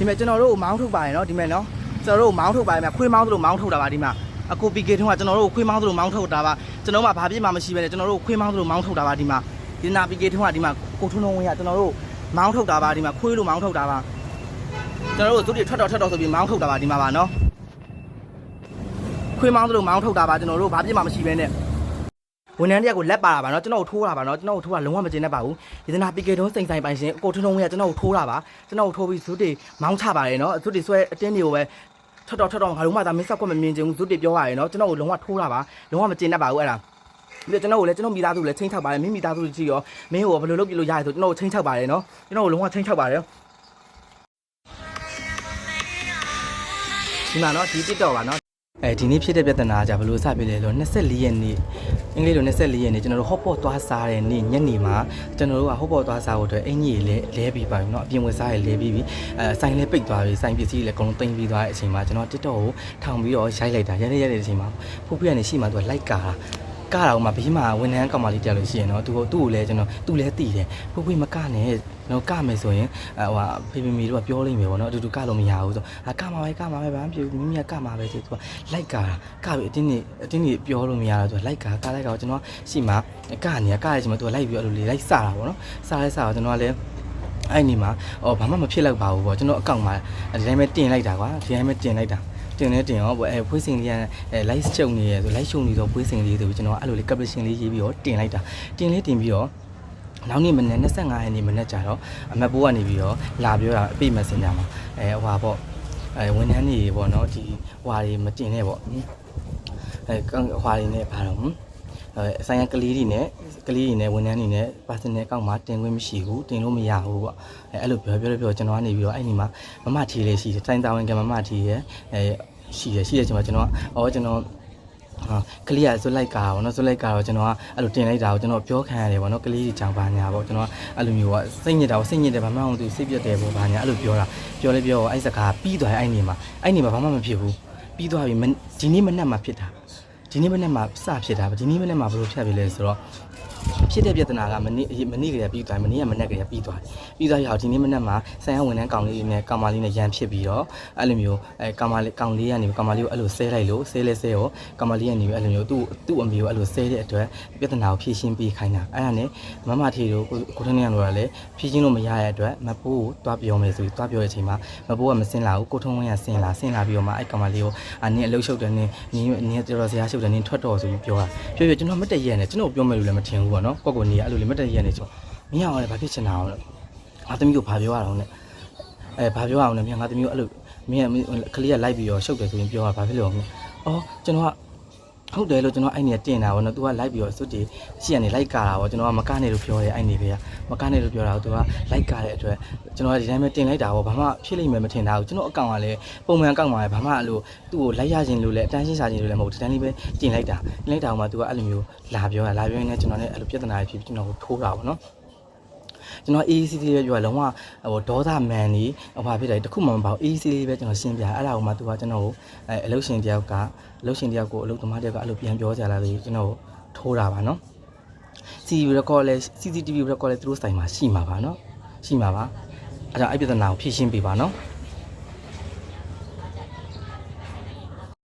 ဒီမဲ့ကျွန်တော်တို့ကိုမောင်းထုတ်ပါရယ်နော်ဒီမဲ့နော်ကျွန်တော်တို့ကိုမောင်းထုတ်ပါရယ်မြခွေးမောင်းသလိုမောင်းထုတ်တာပါဒီမှာအကိုပီကေထုံးကကျွန်တော်တို့ကိုခွေးမောင်းသလိုမောင်းထုတ်တာပါကျွန်တော်မှဘာပြစ်မှမရှိပဲနဲ့ကျွန်တော်တို့ကိုခွေးမောင်းသလိုမောင်းထုတ်တာပါဒီမှာဒီနာပီကေထုံးကဒီမှာကိုထုံးလုံးဝင်းကကျွန်တော်တို့မောင်းထုတ်တာပါဒီမှာခွေးလိုမောင်းထုတ်တာပါကျွန်တော်တို့သူတွေထွက်တော့ထွက်တော့ဆိုပြီးမောင်းထုတ်တာပါဒီမှာပါနော်ခွေးမောင်းသလိုမောင်းထုတ်တာပါကျွန်တော်တို့ဘာပြစ်မှမရှိပဲနဲ့ ဝန်ထမ်းတယောက်ကိုလက်ပါတာပါနော်ကျွန်တော်တို့ထိုးတာပါနော်ကျွန်တော်တို့ထိုးတာလုံးဝမကျင်တတ်ပါဘူးဒီနာပီကေထုံးစိန်ဆိုင်ပိုင်ရှင်ကိုထုံးလုံးဝင်းကကျွန်တော်တို့ထိုးတာပါကျွန်တော်တို့ထိုးပြီးဇုတွေမောင်းချပါတယ်နော်ဇုတွေဆွဲအတင်းတွေကိုပဲထွက်တော့ထွက်တော့ငါလုံးဝသာမင်းဆက်ကွက်မမြင်ချင်ဘူးဇုတ်တွေပြောရတယ်နော်ကျွန်တော်ကိုလုံးဝထိုးတာပါလုံးဝမကျင်တတ်ပါဘူးအဲ့ဒါပြီးတော့ကျွန်တော်ကိုလည်းကျွန်တော်မိသားစုလည်းချင်းချောက်ပါတယ်မင်းမိသားစုကြီးရောမင်းကိုဘယ်လိုလုပ်ပြလို့ရရဲဆိုကျွန်တော်ကိုချင်းချောက်ပါတယ်နော်ကျွန်တော်ကိုလုံးဝချင်းချောက်ပါတယ်ဒီမှာနော်ဒီ TikTok ပါနော် အဲဒီနေ့ဖြစ်တဲ့ပြဿနာကဘယ်လိုစဖြစ်လဲလို့24ရက်နေ့အင်္ဂလိပ်လို24ရက်နေ့ကျွန်တော်တို့ဟော့ပေါ့သွားစားတဲ့နေ့ညနေမှာကျွန်တော်တို့ကဟော့ပေါ့သွားစားဖို့အတွက်အင်ကြီးလေးလဲပြီးပါပြီเนาะအပြင်ဝင်စားရလဲပြီးပြီအဲဆိုင်လဲပိတ်သွားပြီဆိုင်ပစ္စည်းလည်းအကုန်လုံးတင်ပြီးသွားတဲ့အချိန်မှာကျွန်တော် TikTok ကိုထောင်ပြီးတော့ရိုက်လိုက်တာရိုက်ရိုက်ရိုက်တဲ့အချိန်မှာဖုတ်ပြရနေရှိမှသူကလိုက်ကာတာ ကာတာဟိုမှာဘေးမှာဝန်ထမ်းကောင်မလေးတက်လို့ရှိရင်တော့သူသူ့ကိုလည်းကျွန်တော်သူ့လည်းတည်တယ်ဖုတ်ပြမကနဲ့တော့ကမယ်ဆိုရင်အဲဟိုဖေဖေမီတို့ကပြောလိမ့်မယ်ပေါ့နော်အတူတူကလို့မရဘူးဆိုအာကမှာပဲကမှာပဲဘာမှမဖြစ်ဘူးမိမိကကမှာပဲဆိုသူကလိုက်ကာတာကပြီးအတင်းနေအတင်းနေပြောလို့မရတော့သူကလိုက်ကာကလိုက်ကာကျွန်တော်ရှိမှကနေကရချင်မှသူကလိုက်ပြီးအဲ့လိုလေလိုက်စတာပေါ့နော်စလိုက်စတာကျွန်တော်ကလည်းအဲ့ဒီမှာအော်ဘာမှမဖြစ်တော့ပါဘူးပေါ့ကျွန်တော်အကောင့်မှာဒီတိုင်းပဲတင်လိုက်တာကွာဒီတိုင်းပဲတင်လိုက်တာ တင်နေတင်ရောပေါ့အဲဖွေးစင်လေးကအဲ live ချုပ်နေရဆို live ချုပ်နေတော့ဖွေးစင်လေးဆိုပြီးကျွန်တော်အဲ့လိုလေး caption လေးရေးပြီးတော့တင်လိုက်တာတင်လေးတင်ပြီးတော့နောက်နေ့မနေ့25ရက်နေ့မနေ့ကျတော့အမတ်ဘိုးကနေပြီးတော့လာပြောတာအပိ messenger မှာအဲဟွာပေါ့အဲဝန်ထမ်းတွေပေါ့နော်ဒီဟွာတွေမတင်နဲ့ပေါ့အဲဟွာတွေနဲ့ဘာတော့ အဲဆိုင်ရကလေးတွေနဲ့ကလေးတွေနဲ့ဝန်ထမ်းတွေနဲ့ personal account မှာတင်ခွင့်မရှိဘူးတင်လို့မရဘူးပေါ့အဲအဲ့လိုပြောပြောပြောကျွန်တော်ကနေပြီးတော့အဲ့ဒီမှာမမထီလေးရှိတယ်တိုင်းတာဝန်ကမမထီရဲ့အဲရှိတယ်ရှိတယ်ကျွန်တော်ကျွန်တော်အော်ကျွန်တော်ဟာကလေးကဇွတ်လိုက်ကာပေါ့နော်ဇွတ်လိုက်ကာတော့ကျွန်တော်ကအဲ့လိုတင်လိုက်တာကိုကျွန်တော်ပြောခံရတယ်ပေါ့နော်ကလေးကြီးကြောင်ပါညာပေါ့ကျွန်တော်ကအဲ့လိုမျိုးကစိတ်ညစ်တာကိုစိတ်ညစ်တယ်ဘာမှမဟုတ်သူစိတ်ပြတ်တယ်ပေါ့ဘာညာအဲ့လိုပြောတာပြောလဲပြောအဲ့စကားပြီးသွားအဲ့နေမှာအဲ့နေမှာဘာမှမဖြစ်ဘူးပြီးသွားပြီဒီနေ့မနေ့မှဖြစ်တာ ဒီနေ့မနေ့မှစဖြစ်တာဒီနေ့မနေ့မှဘယ်လိုဖြတ်ပြီလဲဆိုတော့ ဖြစ်တဲ့ပြဿနာကမနေ့မနေ့ကလေးပြီးသွားမနေ့ကမနေ့ကလေးပြီးသွားပြီးသွားရအောင်ဒီနေ့မနေ့မှဆိုင်ရဝန်ထမ်းကောင်လေးနဲ့ကောင်မလေးနဲ့ရန်ဖြစ်ပြီးတော့အဲ့လိုမျိုးအဲကောင်မလေးကောင်လေးကနေကောင်မလေးကိုအဲ့လိုဆဲလိုက်လို့ဆဲလဲဆဲရောကောင်မလေးကနေအဲ့လိုမျိုးသူ့သူ့အမေကိုအဲ့လိုဆဲတဲ့အတွက်ပြဿနာကိုဖြေရှင်းပေးခိုင်းတာအဲ့ဒါနဲ့မမထေတို့ကိုထင်းနေရလို့လည်းဖြေရှင်းလို့မရတဲ့အတွက်မပိုးကိုတွားပြောမယ်ဆိုပြီးတွားပြောတဲ့အချိန်မှာမပိုးကမစင်လာဘူးကိုထုံးဝင်းကစင်လာစင်လာပြီးတော့မှအဲ့ကောင်မလေးကိုအနင်းအလုရှုပ်တယ်နင်းနင်းနင်းတော်တော်ဆရာရှုပ်တယ်နင်းထွက်တော်ဆိုပြီးပြောတာပြောပြကျွန်တော်မတက်ရက်နဲ့ကျွန်တော်ပြောမယ်လို့လည်းမထင်ဘူးပေါ့နော်ကိုကိုနေကအဲ့လိုလေးမတက်ရက်နဲ့ကျွန်တော်မင်းအောင်လည်းဘာဖြစ်ချင်တာအောင်လဲငါသမီးကိုဘာပြောရအောင်လဲအဲဘာပြောရအောင်လဲမင်းငါသမီးကိုအဲ့လိုမင်းကလေးကလိုက်ပြီးတော့ရှုပ်တယ်ဆိုရင်ပြောတာဘာဖြစ်လို့လဲအော်ကျွန်တော်က ဟုတ်တယ်လို့ကျွန်တော်အဲ့နေတင်တာဗောနော်။ तू ကလိုက်ပြီးတော့စွတ်တီရှေ့ကနေလိုက်ကာတာဗောကျွန်တော်ကမကနေလို့ပြောတယ်အဲ့နေပဲ။မကနေလို့ပြောတာကို तू ကလိုက်ကာတဲ့အတွက်ကျွန်တော်ကဒီတိုင်းပဲတင်လိုက်တာဗောဘာမှဖြစ်လိမ့်မယ်မထင်တာဘူး။ကျွန်တော်အကောင့်ကလည်းပုံမှန်အကောင့်ပါပဲဘာမှအဲ့လိုသူ့ကိုလိုက်ရခြင်းလို့လည်းအတန်းရှင်းစာခြင်းလို့လည်းမဟုတ်ဘူးဒီတိုင်းလေးပဲတင်လိုက်တာ။တင်လိုက်တာကမှ तू ကအဲ့လိုမျိုးလာပြောတာလာပြောရင်လည်းကျွန်တော်လည်းအဲ့လိုပြဿနာဖြစ်ပြီးကျွန်တော်ကိုထိုးတာဗောနော်။ ကျွန်တော် AEC လေးပဲပြောတာလုံးဝဟိုဒေါသမန်နေဟိုဘာဖြစ်တယ်တခုမှမပေါ့ AEC လေးပဲကျွန်တော်ရှင်းပြအဲ့ဒါကိုမှသူကကျွန်တော်ကိုအဲအလုပ်ရှင်တယောက်ကအလုပ်ရှင်တယောက်ကိုအလုပ်သမားတယောက်ကအဲ့လိုပြန်ပြောကြလာလို့ကျွန်တော်ကိုထိုးတာပါနော် CCTV record လဲ CCTV record လဲသူတို့ဆိုင်မှာရှိမှာပါနော်ရှိမှာပါအဲ့ဒါအဲ့ပြဿနာကိုဖြေရှင်းပေးပါနော်